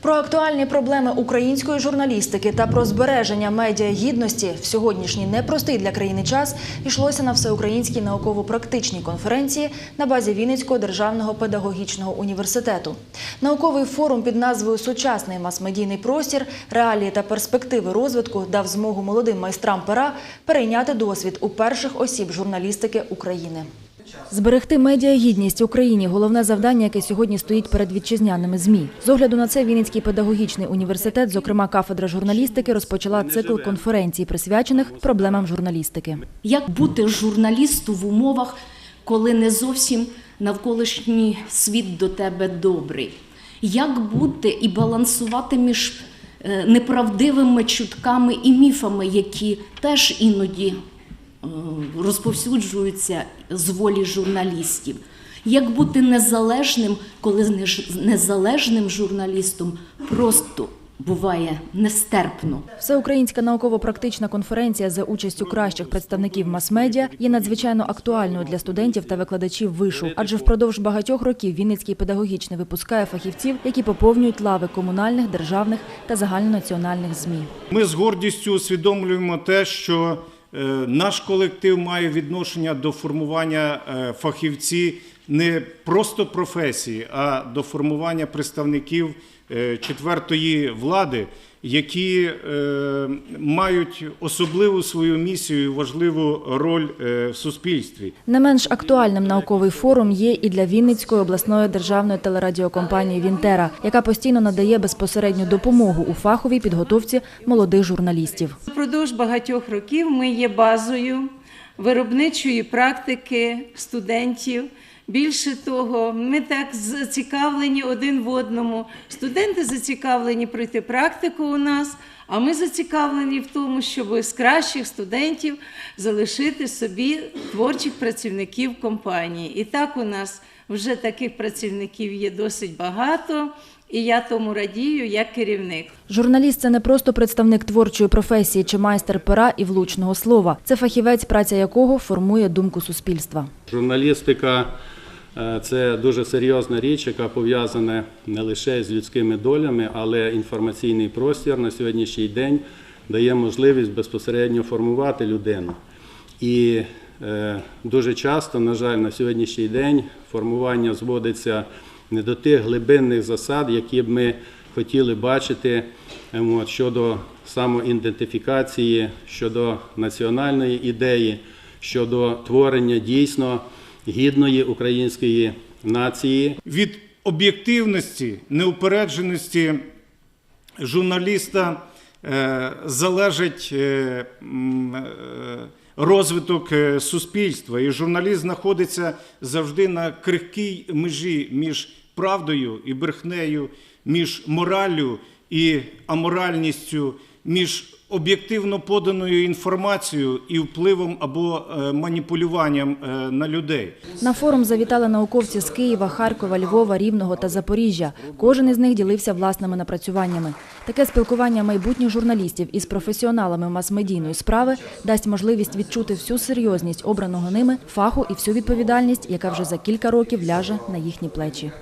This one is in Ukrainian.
Про актуальні проблеми української журналістики та про збереження медіа гідності в сьогоднішній непростий для країни час йшлося на всеукраїнській науково-практичній конференції на базі Вінницького державного педагогічного університету. Науковий форум під назвою Сучасний мас-медійний простір, реалії та перспективи розвитку дав змогу молодим майстрам пера перейняти досвід у перших осіб журналістики України. Зберегти медіагідність Україні головне завдання, яке сьогодні стоїть перед вітчизняними змі. З огляду на це Вінницький педагогічний університет, зокрема кафедра журналістики, розпочала цикл конференцій, присвячених проблемам журналістики. Як бути журналісту в умовах, коли не зовсім навколишній світ до тебе добрий? Як бути і балансувати між е, неправдивими чутками і міфами, які теж іноді розповсюджуються з волі журналістів? Як бути незалежним, коли не незалежним журналістом просто буває нестерпно? Всеукраїнська науково-практична конференція за участю кращих представників мас-медіа є надзвичайно актуальною для студентів та викладачів вишу, адже впродовж багатьох років Вінницький педагогічний випускає фахівців, які поповнюють лави комунальних, державних та загальнонаціональних змі. Ми з гордістю усвідомлюємо те, що е, наш колектив має відношення до формування е, фахівці не просто професії, а до формування представників е, четвертої влади, які е, мають особливу свою місію, і важливу роль е, в суспільстві. Не менш актуальним науковий форум є і для Вінницької обласної державної телерадіокомпанії Вінтера, яка постійно надає безпосередню допомогу у фаховій підготовці молодих журналістів. Впродовж багатьох років ми є базою виробничої практики студентів. Більше того, ми так зацікавлені один в одному. Студенти зацікавлені пройти практику у нас, а ми зацікавлені в тому, щоб з кращих студентів залишити собі творчих працівників компанії. І так у нас вже таких працівників є досить багато, і я тому радію як керівник. Журналіст це не просто представник творчої професії чи майстер пера і влучного слова. Це фахівець, праця якого формує думку суспільства. Журналістика це дуже серйозна річ, яка пов'язана не лише з людськими долями, але інформаційний простір на сьогоднішній день дає можливість безпосередньо формувати людину. І е, дуже часто, на жаль, на сьогоднішній день формування зводиться не до тих глибинних засад, які б ми хотіли бачити е, щодо самоідентифікації, щодо національної ідеї, щодо творення дійсно гідної української нації. Від об'єктивності, неупередженості журналіста е, залежить е, е, розвиток суспільства. І журналіст знаходиться завжди на крихкій межі між правдою і брехнею, між мораллю і аморальністю, між об'єктивно поданою інформацією і впливом або е, маніпулюванням е, на людей. На форум завітали науковці з Києва, Харкова, Львова, Рівного та Запоріжжя. Кожен із них ділився власними напрацюваннями. Таке спілкування майбутніх журналістів із професіоналами мас-медійної справи дасть можливість відчути всю серйозність обраного ними фаху і всю відповідальність, яка вже за кілька років ляже на їхні плечі.